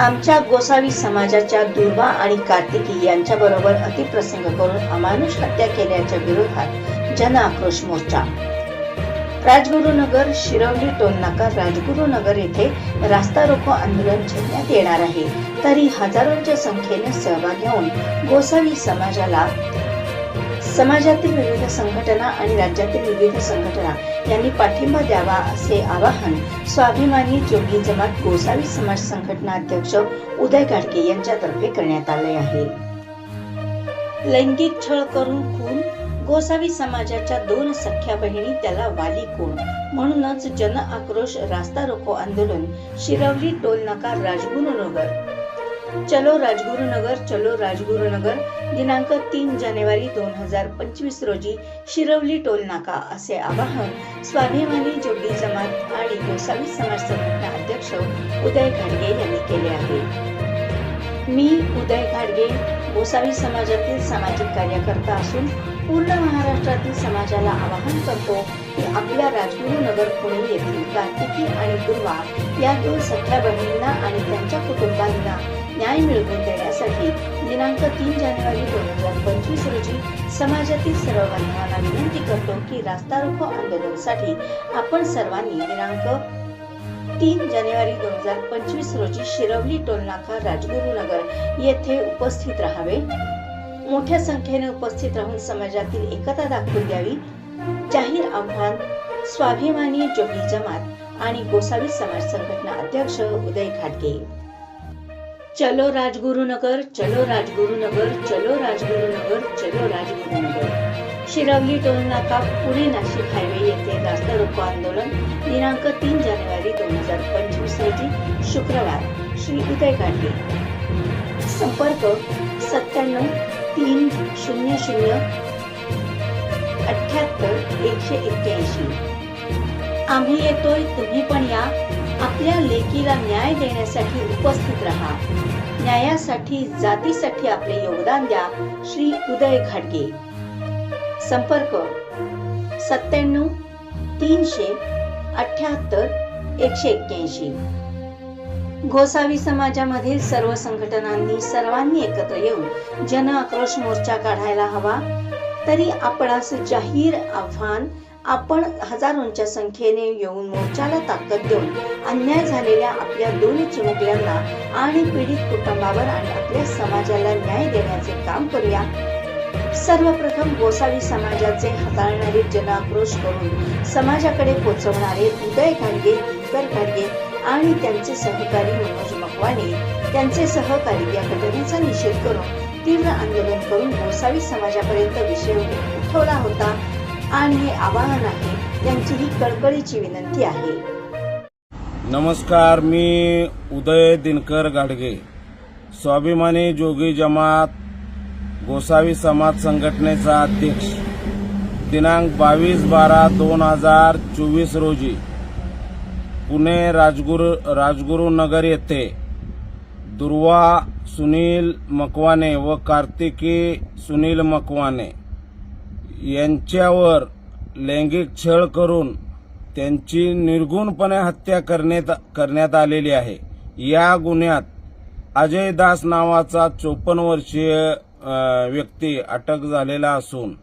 आमच्या गोसावी समाजाच्या दुर्वा आणि कार्तिकी यांच्याबरोबर अतिप्रसंग करून अमानुष हत्या केल्याच्या विरोधात जन आक्रोश मोर्चा. राजगुरुनगर शिरवली टोलनाका राजगुरुनगर येथे रास्ता रोको आंदोलन छेडण्यात येणार आहे. तरी हजारोंच्या संख्येने सहभाग घेऊन गोसावी समाजाला समाजातील विविध संघटना आणि राज्यातील विविध संघटना यांनी पाठिंबा द्यावा असे आवाहन स्वाभिमानी जोगी जमात गोसावी समाज संघटना अध्यक्ष उदय गाडगे यांच्यातर्फे करण्यात आले आहे. लैंगिक छळ करून खून गोसावी समाजाच्या दोन सख्या बहिणी त्याला वाली कोण? म्हणूनच जन आक्रोश रास्ता रोको आंदोलन शिरवली टोल नाका राजगुरुनगर चलो राजगुरुनगर चलो राजगुरुनगर दिनांक तीन जानेवारी दोन हजार पंचवीस रोजी शिरवली टोल नाका असे आवाहन स्वाभिमानी जोडी जमात आणि गोसावी समाज संघटना अध्यक्ष उदय घाडगे यांनी केले आहे. मी उदय घाडगे गोसावी समाजातील सामाजिक कार्यकर्ता असून पूर्ण महाराष्ट्रातील समाजाला आवाहन करतो की आपल्या राजगुरुनगर पुणे येथील कार्तिकी आणि दुर्वा या दोन सख्या बहिणींना आणि त्यांच्या कुटुंबांना न्याय मिळवून देण्यासाठी दिनांक तीन जानेवारी दोन हजार पंचवीस रोजी समाजातील सर्व बांधवांना विनंती करतो की रास्ता रोको आंदोलनासाठी आपण सर्वांनी दिनांक तीन जानेवारी दोन हजार पंचवीस रोजी शिरवली टोलनाका राजगुरुनगर येथे उपस्थित राहावे. मोठ्या संख्येने उपस्थित राहून समाजातील एकता दाखवून द्यावी. जाहीर आव्हान स्वाभिमानी जोगी जमात आणि गोसावी समाज संघटना अध्यक्ष उदय घाटगे. चलो राजगुरुनगर चलो राजगुरुनगर चलो राजगुरुनगर चलो राजगुरुनगर. शिरवली टोल नाका पुणे नाशिक हायवे येथे रास्ता रोको आंदोलन दिनांक तीन जानेवारी दोन हजार पंचवीस रोजी शुक्रवार. श्री उदय गाडगे संपर्क सत्त्याण्णव तीन शून्य शून्य अठ्याहत्तर एकशे एक्क्याऐंशी. आम्ही येतोय तुम्ही पण या. आपल्या लेकीला न्याय देण्यासाठी उपस्थित राहा. न्यायासाठी जातीसाठी आपले योगदान द्या श्री उदय घाटगे. संपर्क सत्त्याण्णव तीनशे अठ्याहत्तर एकशे एक्क्याऐंशी. गोसावी समाजामधील सर्व संघटनांनी सर्वांनी एकत्र येऊन जन आक्रोश मोर्चा काढायला हवा. तरी आपणास जाहीर आव्हान आपण हजारोंच्या संख्येने येऊन मोर्चाला ताकद देऊन अन्याय झालेल्या आपल्या दोन चिमुकल्यांना आणि पीडित कुटुंबावर आणि आपल्या समाजाला न्याय देण्याचे काम करूया. सर्वप्रथम गोसावी समाजाचे हाताळणारे जनाक्रोश करून समाजाकडे पोचवणारे उदय घाडगे उत्तर घाडगे आणि त्यांचे सहकारी मनोज मकवाने त्यांचे सहकारी या घटनेचा निषेध करून तीव्र आंदोलन करून गोसावी समाजापर्यंत विषय उठवला होता. आणि हे आवाहन आहे त्यांची ही कळकळीची विनंती आहे. नमस्कार मी उदय दिनकर गाडगे. स्वाभिमानी जोगी जमात गोसावी समाज संघटनेचा अध्यक्ष. दिनांक बावीस बारा दोन हजार चोवीस रोजी पुणे राजगुरु राजगुरुनगर येथे दुर्वा सुनील मकवाने व कार्तिकी सुनील मकवाने यांच्यावर लैंगिक छळ करून त्यांची निर्गुणपणे हत्या करण्यात करण्यात आलेली आहे. या गुन्ह्यात अजय दास नावाचा चोपन्न वर्षीय व्यक्ती अटक झालेला असून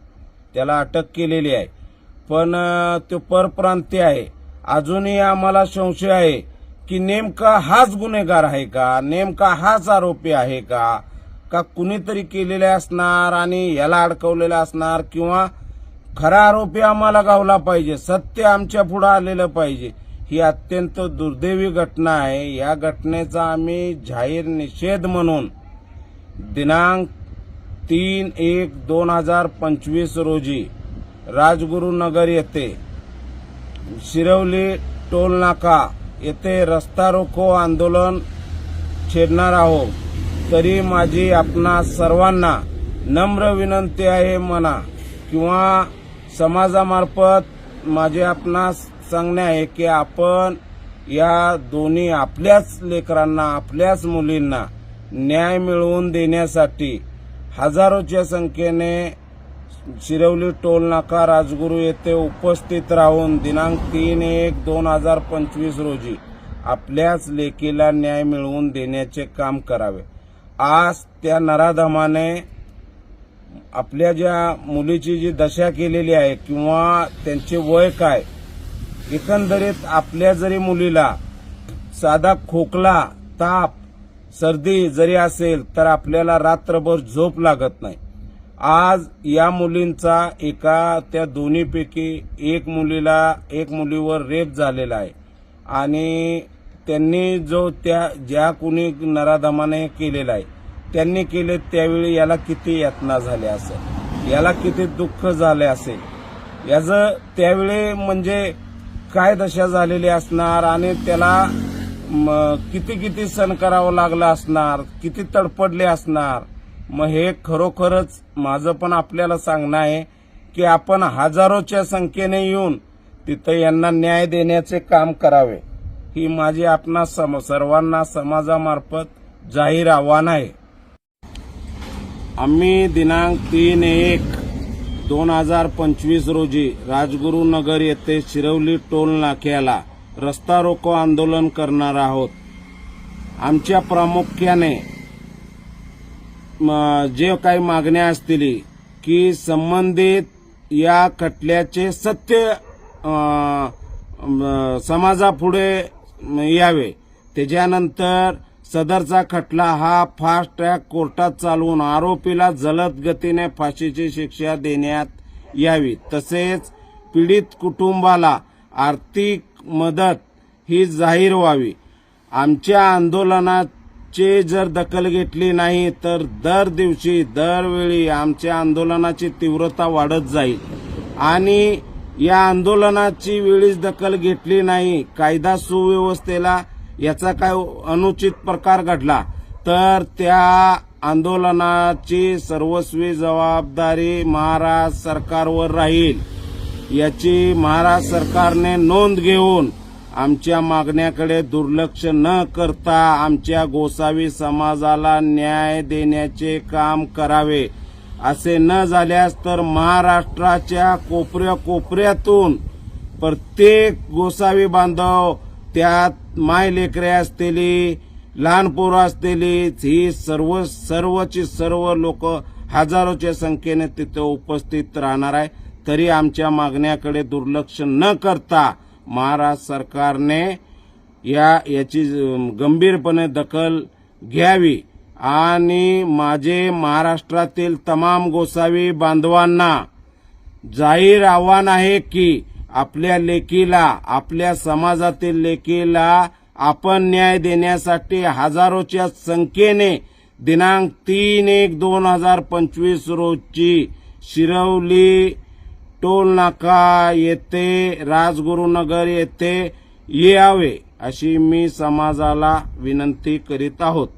त्याला अटक केलेली आहे. पण तो परप्रांतीय आहे. अजूनही आम्हाला संशय आहे की नेमका हाच गुन्हेगार आहे का? नेमका हाच आरोपी आहे का? का कुणीतरी केलेले असणार आणि याला अडकवलेलं असणार किंवा खरा आरोपी आम्हाला गावला पाहिजे सत्य आमच्या पुढे आलेलं पाहिजे ही अत्यंत दुर्दैवी घटना आहे. या घटनेचा आम्ही जाहीर निषेध म्हणून दिनांक तीन एक दोन हजार पंचवीस रोजी राजगुरुनगर येथे शिरवली टोल नाका. येथे रस्ता रोको आंदोलन छेडणार आहोत. तरी माझी आपणा सर्वांना नम्र विनंती आहे म्हणा किंवा समाजामार्फत माझे आपणास सांगणे आहे की आपण या दोन्ही आपल्याच लेकरांना आपल्याच मुलींना न्याय मिळवून देण्यासाठी हजारोच्या संख्येने शिरवली टोल नाका राजगुरू येथे उपस्थित राहून दिनांक तीन एक दोन हजार पंचवीस रोजी आपल्याच लेकीला न्याय मिळवून देण्याचे काम करावे. आज त्या नराधमाने आपल्या ज्या मुलीची जी दशा केलेली आहे किंवा त्यांचे वय काय एकंदरीत आपल्या जरी मुलीला साधा खोकला ताप सर्दी जरी असेल तर आपल्याला रात्रभर झोप लागत नाही. आज या मुलींचा एका त्या दोन्हीपैकी एक मुलीला एक मुलीवर रेप झालेला आहे. आणि त्यांनी जो त्या ज्या कुणी नराधमाने केलेला आहे त्यांनी केले त्यावेळी याला किती यातना झाल्या असेल? याला किती दुःख झाले असेल? याचं त्यावेळी म्हणजे काय दशा झालेली असणार आणि त्याला किती किती सण करावं लागलं असणार? किती तडपडले असणार? मग हे खरोखरच माझं पण आपल्याला सांगणं आहे की आपण हजारोच्या संख्येने येऊन तिथं यांना न्याय देण्याचे काम करावे. ही माझी आपणा सम सर्वांना समाजामार्फत जाहीर आव्हान आहे. आम्ही दिनांक तीन एक दोन हजार पंचवीस रोजी राजगुरुनगर येथे शिरवली टोल नाक्याला रस्ता रोको आंदोलन करणार आहोत. आमच्या प्रामुख्याने जे काही मागण्या असतील की संबंधित या खटल्याचे सत्य समाजापुढे यावे. त्याच्यानंतर सदरचा खटला हा फास्ट ट्रॅक कोर्टात चालवून आरोपीला जलद गतीने फाशीची शिक्षा देण्यात यावी. तसेच पीडित कुटुंबाला आर्थिक मदत ही जाहीर व्हावी. आमच्या आंदोलनात चे जर दखल घेतली नाही तर दर दिवशी दरवेळी आमच्या आंदोलनाची तीव्रता वाढत जाईल. आणि या आंदोलनाची वेळीच दखल घेतली नाही कायदा सुव्यवस्थेला याचा काय अनुचित प्रकार घडला तर त्या आंदोलनाची सर्वस्वी जबाबदारी महाराष्ट्र सरकारवर राहील. याची महाराष्ट्र सरकारने नोंद घेऊन आमच्या मागण्याकडे दुर्लक्ष न करता आमच्या गोसावी समाजाला न्याय देण्याचे काम करावे. असे न झाल्यास तर महाराष्ट्राच्या कोपऱ्या कोपऱ्यातून प्रत्येक गोसावी बांधव त्यात माय लेकरे असलेली लहान पोरं असलेली ही सर्व सर्वची सर्व लोक हजारोच्या संख्येने तिथे उपस्थित राहणार आहे. तरी आमच्या मागण्याकडे दुर्लक्ष न करता महाराष्ट्र सरकारने या याची गंभीरपणे दखल घ्यावी आणि माझे महाराष्ट्रातील तमाम गोसावी बांधवांना जाहीर आव्हान आहे की आपल्या लेकीला आपल्या समाजातील लेकीला आपण न्याय देण्यासाठी हजारोच्या संख्येने दिनांक तीन एक दोन हजार पंचवीस रोजी शिरवली टोल नाका येथे राजगुरुनगर येथे यावे अशी मी समाजाला विनंती करीत आहोत.